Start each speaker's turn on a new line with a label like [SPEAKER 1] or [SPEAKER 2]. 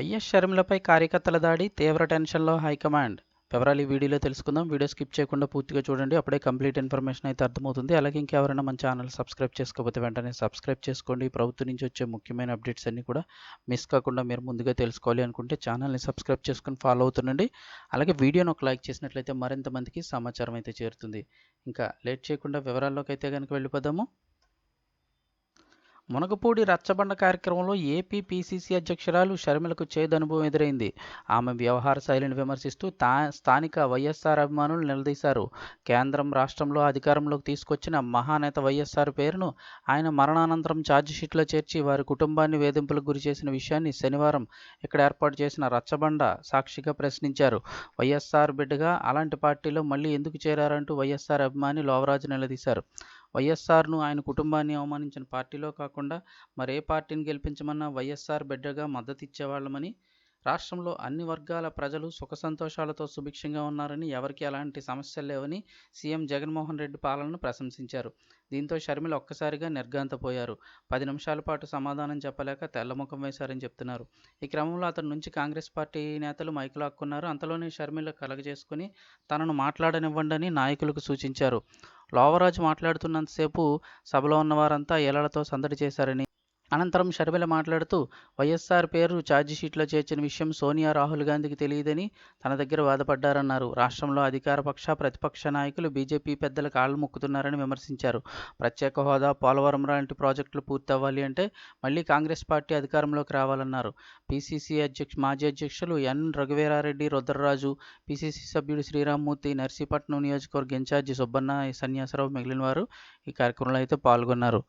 [SPEAKER 1] Is షర్మిలపై కార్యకర్తల దాడి తీవ్ర టెన్షన్లో హైకమాండ్. వివరాలు ఈ వీడియోలో తెలుసుకుందాం. వీడియో స్కిప్ చేయకుండా పూర్తిగా చూడండి. అప్పుడే కంప్లీట్ ఇన్ఫర్మేషన్ అయితే అర్థమవుతుంది. అలాగే ఇంకెవరైనా మన ఛానల్ సబ్స్క్రైబ్ చేసుకోకపోతే వెంటనే సబ్స్క్రైబ్ చేసుకోండి. ప్రభుత్వం నుంచి వచ్చే ముఖ్యమైన అప్డేట్స్ అన్నీ కూడా మిస్ కాకుండా మీరు ముందుగా తెలుసుకోవాలి అనుకుంటే ఛానల్ని సబ్స్క్రైబ్ చేసుకుని ఫాలో అవుతుండండి. అలాగే వీడియోని ఒక లైక్ చేసినట్లయితే మరింత మందికి సమాచారం అయితే చేరుతుంది. ఇంకా లేట్ చేయకుండా వివరాల్లోకి అయితే కనుక వెళ్ళిపోదాము. మునగపూడి రచ్చబండ కార్యక్రమంలో ఏపీ పీసీసీ అధ్యక్షురాలు షర్మిలకు చేదు అనుభవం ఎదురైంది. ఆమె వ్యవహార శైలిని విమర్శిస్తూ తా స్థానిక వైఎస్ఆర్ అభిమానులు నిలదీశారు. కేంద్రం రాష్ట్రంలో అధికారంలోకి తీసుకొచ్చిన మహానేత వైఎస్ఆర్ పేరును ఆయన మరణానంతరం ఛార్జిషీట్లో చేర్చి వారి కుటుంబాన్ని వేధింపులకు గురి చేసిన విషయాన్ని శనివారం ఇక్కడ ఏర్పాటు చేసిన రచ్చబండ సాక్షిగా ప్రశ్నించారు. వైఎస్ఆర్ బిడ్డగా అలాంటి పార్టీలో మళ్ళీ ఎందుకు చేరారంటూ వైఎస్ఆర్ అభిమాని లోవరాజు నిలదీశారు. వైఎస్ఆర్ను ఆయన కుటుంబాన్ని అవమానించిన పార్టీలో కాకుండా మరే పార్టీని గెలిపించమన్నా వైఎస్ఆర్ బిడ్డగా మద్దతు ఇచ్చేవాళ్ళమని రాష్ట్రంలో అన్ని వర్గాల ప్రజలు సుఖ సంతోషాలతో సుభిక్షంగా ఉన్నారని ఎవరికి ఎలాంటి సమస్యలు లేవని సీఎం జగన్మోహన్ రెడ్డి పాలనను ప్రశంసించారు. దీంతో షర్మిల ఒక్కసారిగా నిర్గాంతపోయారు పది నిమిషాల పాటు సమాధానం చెప్పలేక తెల్లముఖం వేశారని చెప్తున్నారు. ఈ క్రమంలో అతని నుంచి కాంగ్రెస్ పార్టీ నేతలు మైకులు హక్కున్నారు అంతలోనే షర్మిల కలగజేసుకుని తనను మాట్లాడనివ్వండి నాయకులకు సూచించారు. లోవరాజు మాట్లాడుతున్నంతసేపు సభలో ఉన్నవారంతా ఏలలతో సందడి చేశారని అనంతరం షర్మిల మాట్లాడుతూ వైఎస్ఆర్ పేరు ఛార్జిషీట్లో చేర్చిన విషయం సోనియా రాహుల్ గాంధీకి తెలియదని తన దగ్గర బాధపడ్డారన్నారు రాష్ట్రంలో అధికార పక్ష ప్రతిపక్ష నాయకులు బీజేపీ పెద్దల కాళ్ళు మొక్కుతున్నారని విమర్శించారు. ప్రత్యేక హోదా పోలవరం లాంటి ప్రాజెక్టులు పూర్తవ్వాలి అంటే మళ్ళీ కాంగ్రెస్ పార్టీ అధికారంలోకి రావాలన్నారు. పీసీసీ అధ్యక్ష మాజీ అధ్యక్షులు ఎన్ రఘువీరారెడ్డి రుద్రరాజు పీసీసీ సభ్యుడు శ్రీరామ్మూర్తి నర్సీపట్నం నియోజకవర్గ ఇన్ఛార్జి సుబ్బన్న సన్యాసరావు మిగిలిన వారు ఈ కార్యక్రమంలో అయితే పాల్గొన్నారు.